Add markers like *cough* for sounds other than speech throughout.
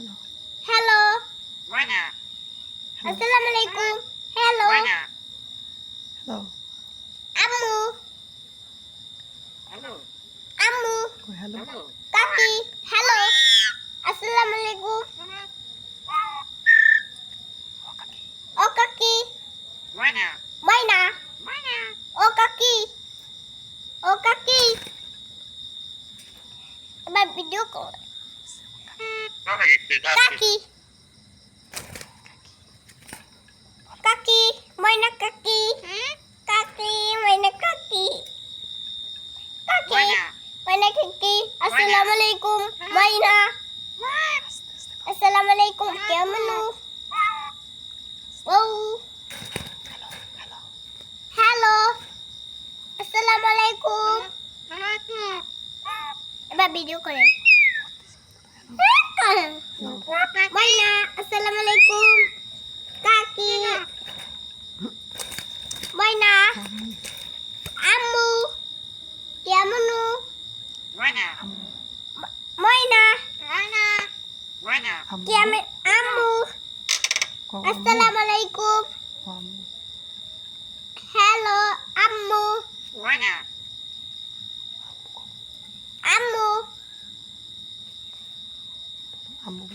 Halo. Halo. Assalamualaikum. Halo. Halo. Amu. Halo. Amu. Halo. kaki halo. Assalamualaikum. video kaki kaki mana hmm? kaki kaki mana ya? kaki kaki mana ya? kaki assalamualaikum maina ya? assalamualaikum kemanu wow halo assalamualaikum এবার video kalian. Assalamualaikum kaki na Amu Dia menu Boina Moina Rana Boina Dia Amu Assalamualaikum Hello Amu Boina Amu Amu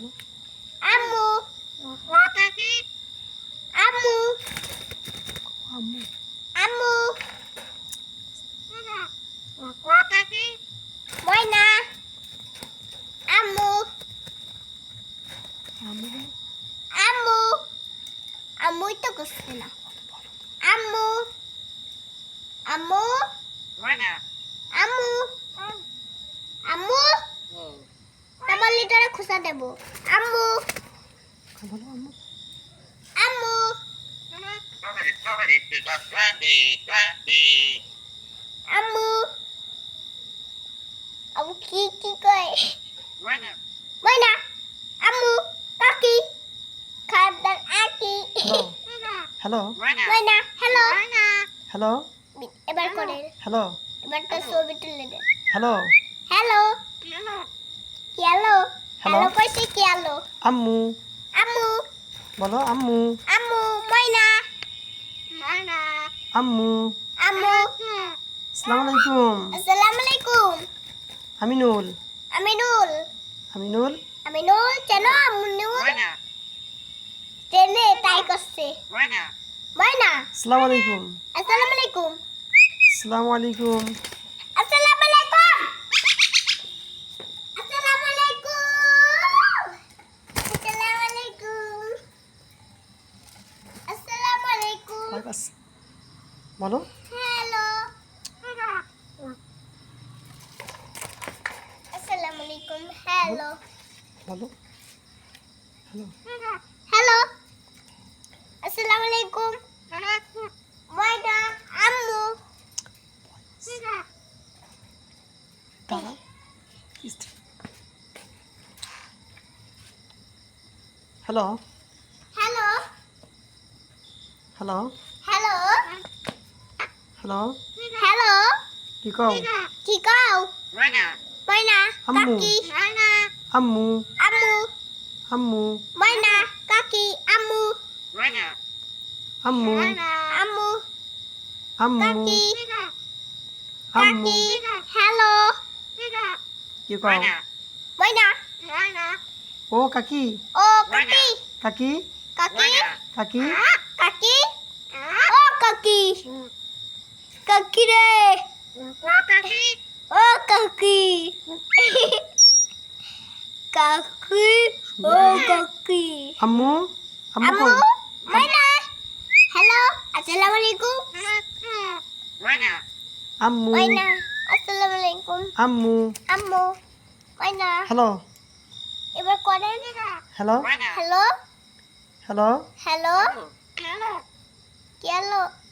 Amu আম্মু আম্মু আম্মু ময়না আম্মু আম্মু আম্মু আম্মুই তো করছে না আম্মু আম্মু ময়না আম্মু আম্মু তোমার লিটারে খুশা দেবো আম্মু বলো আম্মু আম্মু আম্মু আম্মু কি কি কয় ময়না আম্মু কাকি খাবার আকি হ্যালো ময়না হ্যালো হ্যালো এবার করে হ্যালো এবার ছবি তুলে দে হ্যালো হ্যালো হ্যালো হ্যালো কইছে কি হ্যালো আম্মু আম্মু বলো আম্মু আম্মু ময়না ময়না আম্মু আম্মু আসসালামু আলাইকুম আসসালামু আলাইকুম আমিনুল আমিনুল আমিনুল আমিনুল চেনো আমিনুল চেনে তাই করছে ময়না আসসালামু আলাইকুম আসসালামু আলাইকুম আসসালামু আলাইকুম বলো হ্যালো বলো হ্যালো হ্যালো আসসালামু আলাইকুম ময়না আম্মু দাঁড়া hello hello hello Hello. Hello. Chị con. Chị con. Baina. Ammu. Kaki. amu. amu. Ammu. Baina. Kaki. Ammu. amu. amu. amu. Kaki. Kaki. Hello. Chị con. Baina. Ô Kaki. Ô Kaki. Kaki. Kaki. Kaki. Kaki. Ô Kaki. kaki deh. kaki. Oh, kaki. *laughs* kaki. Oh, iya. kaki. Kamu? Kamu? Mana? Halo. Assalamualaikum. Mana? amu Mana? Assalamualaikum. Kamu. Kamu. Mana? Halo. Ibu kuda Halo. Halo. Halo. Halo. Halo. Halo. Halo. Halo. Halo. Halo.